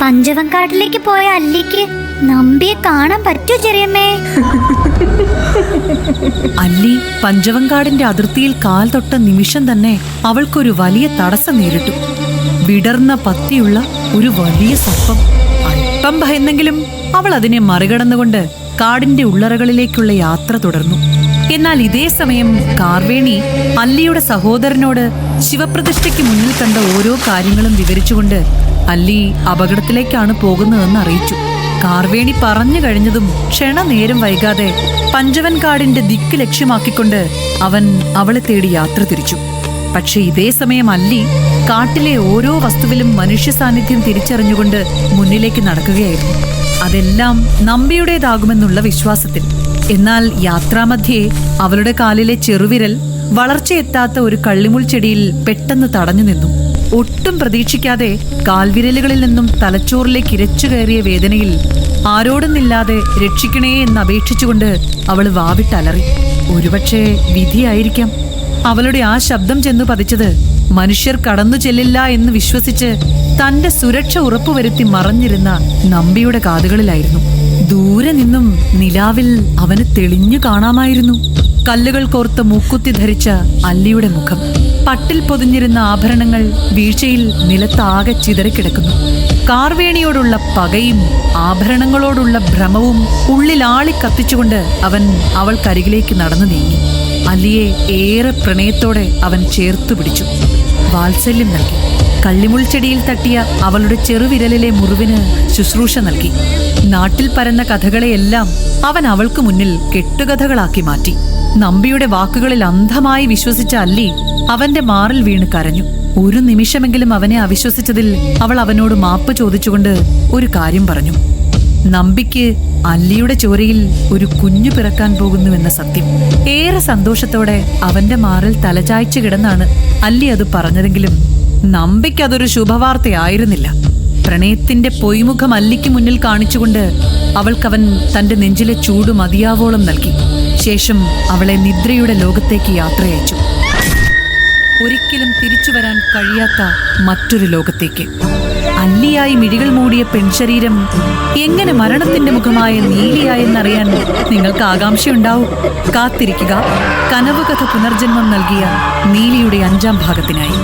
പഞ്ചവങ്കാട്ടിലേക്ക് പോയ അല്ലിക്ക് നമ്പിയെ കാണാൻ പറ്റൂ ചെറിയമ്മേ? അല്ലി പഞ്ചവങ്കാടിന്റെ അതിർത്തിയിൽ കാൽ തൊട്ട നിമിഷം തന്നെ അവൾക്കൊരു വലിയ തടസ്സം നേരിട്ടു. വിടർന്ന പത്തിയുള്ള ഒരു വലിയ സർപ്പം. അല്പം ഭയന്നെങ്കിലും അവൾ അതിനെ മറികടന്നുകൊണ്ട് കാടിന്റെ ഉള്ളറകളിലേക്കുള്ള യാത്ര തുടർന്നു. എന്നാൽ ഇതേ സമയം കാർവേണി അല്ലിയുടെ സഹോദരനോട് ശിവപ്രതിഷ്ഠയ്ക്ക് മുന്നിൽ കണ്ട ഓരോ കാര്യങ്ങളും വിവരിച്ചുകൊണ്ട് അല്ലി അപകടത്തിലേക്കാണ് പോകുന്നതെന്ന് അറിയിച്ചു. കാർവേണി പറഞ്ഞു കഴിഞ്ഞതും ക്ഷണനേരം വൈകാതെ പഞ്ചവൻ കാടിന്റെ ദിക്ക് ലക്ഷ്യമാക്കിക്കൊണ്ട് അവൻ അവളെ തേടി യാത്ര തിരിച്ചു. പക്ഷെ ഇതേ സമയം അല്ലി കാട്ടിലെ ഓരോ വസ്തുവിലും മനുഷ്യ സാന്നിധ്യം തിരിച്ചറിഞ്ഞുകൊണ്ട് മുന്നിലേക്ക് നടക്കുകയായിരുന്നു. അതെല്ലാം നമ്പിയുടേതാകുമെന്നുള്ള വിശ്വാസത്തിൽ. എന്നാൽ യാത്രാമധ്യേ അവളുടെ കാലിലെ ചെറുവിരൽ വളർച്ചയെത്താത്ത ഒരു കള്ളിമുൾ ചെടിയിൽ പെട്ടെന്ന് തടഞ്ഞു നിന്നു ഒട്ടും പ്രതീക്ഷിക്കാതെ കാൽവിരലുകളിൽ നിന്നും തലച്ചോറിലേക്ക് ഇരച്ചു കയറിയ വേദനയിൽ ആരോടുന്നില്ലാതെ രക്ഷിക്കണേ എന്ന് അപേക്ഷിച്ചുകൊണ്ട് അവൾ വാവിട്ടലറി ഒരുപക്ഷെ വിധിയായിരിക്കാം. അവളുടെ ആ ശബ്ദം ചെന്നു പതിച്ചത് മനുഷ്യർ കടന്നു ചെല്ലില്ല എന്ന് വിശ്വസിച്ച് തന്റെ സുരക്ഷ ഉറപ്പുവരുത്തി മറഞ്ഞിരുന്ന നമ്പിയുടെ കാതുകളിലായിരുന്നു. ദൂരെ നിന്നും നിലാവിൽ അവന് തെളിഞ്ഞു കാണാമായിരുന്നു. കല്ലുകൾ കോർത്ത് മൂക്കുത്തി ധരിച്ച അല്ലിയുടെ മുഖം. പട്ടിൽ പൊതിഞ്ഞിരുന്ന ആഭരണങ്ങൾ വീഴ്ചയിൽ നിലത്താകെ ചിതറിക്കിടക്കുന്നു. കാർവേണിയോടുള്ള പകയും ആഭരണങ്ങളോടുള്ള ഭ്രമവും ഉള്ളിലാളി കത്തിച്ചുകൊണ്ട് അവൻ അവൾക്കരികിലേക്ക് നടന്നു നീങ്ങി. അല്ലിയെ ഏറെ പ്രണയത്തോടെ അവൻ ചേർത്തു പിടിച്ചു. വാത്സല്യം നൽകി. കള്ളിമുൾച്ചെടിയിൽ തട്ടിയ അവളുടെ ചെറുവിരലിലെ മുറിവിന് ശുശ്രൂഷ നൽകി. നാട്ടിൽ പരന്ന കഥകളെയെല്ലാം അവൻ അവൾക്ക് മുന്നിൽ കെട്ടുകഥകളാക്കി മാറ്റി. നമ്പിയുടെ വാക്കുകളിൽ അന്ധമായി വിശ്വസിച്ച അല്ലി അവന്റെ മാറിൽ വീണ് കരഞ്ഞു. ഒരു നിമിഷമെങ്കിലും അവനെ അവിശ്വസിച്ചതിൽ അവൾ അവനോട് മാപ്പ് ചോദിച്ചുകൊണ്ട് ഒരു കാര്യം പറഞ്ഞു. നമ്പിക്ക് അല്ലിയുടെ ചോരയിൽ ഒരു കുഞ്ഞു പിറക്കാൻ പോകുന്നുവെന്ന സത്യം. ഏറെ സന്തോഷത്തോടെ അവന്റെ മാറിൽ തലചായ്ച്ചു കിടന്നാണ് അല്ലി അത് പറഞ്ഞതെങ്കിലും നമ്പിക്ക് അതൊരു ശുഭവാർത്തയായിരുന്നില്ല. പ്രണയത്തിന്റെ പൊയ്മുഖം അല്ലിക്ക് മുന്നിൽ കാണിച്ചുകൊണ്ട് അവൾക്കവൻ തന്റെ നെഞ്ചിലെ ചൂട് മതിയാവോളം നൽകി. ശേഷം അവളെ നിദ്രയുടെ ലോകത്തേക്ക് യാത്രയച്ചു ഒരിക്കലും തിരിച്ചു വരാൻ കഴിയാത്ത മറ്റൊരു ലോകത്തേക്ക്. അല്ലിയായി മിഴികൾ മൂടിയ പെൺശരീരം എങ്ങനെ മരണത്തിന്റെ മുഖമായ നീലിയായെന്നറിയാൻ നിങ്ങൾക്ക് ആകാംക്ഷയുണ്ടാവും. കാത്തിരിക്കുക. കനവുകഥ പുനർജന്മം നൽകിയ നീലിയുടെ അഞ്ചാം ഭാഗത്തിനായി.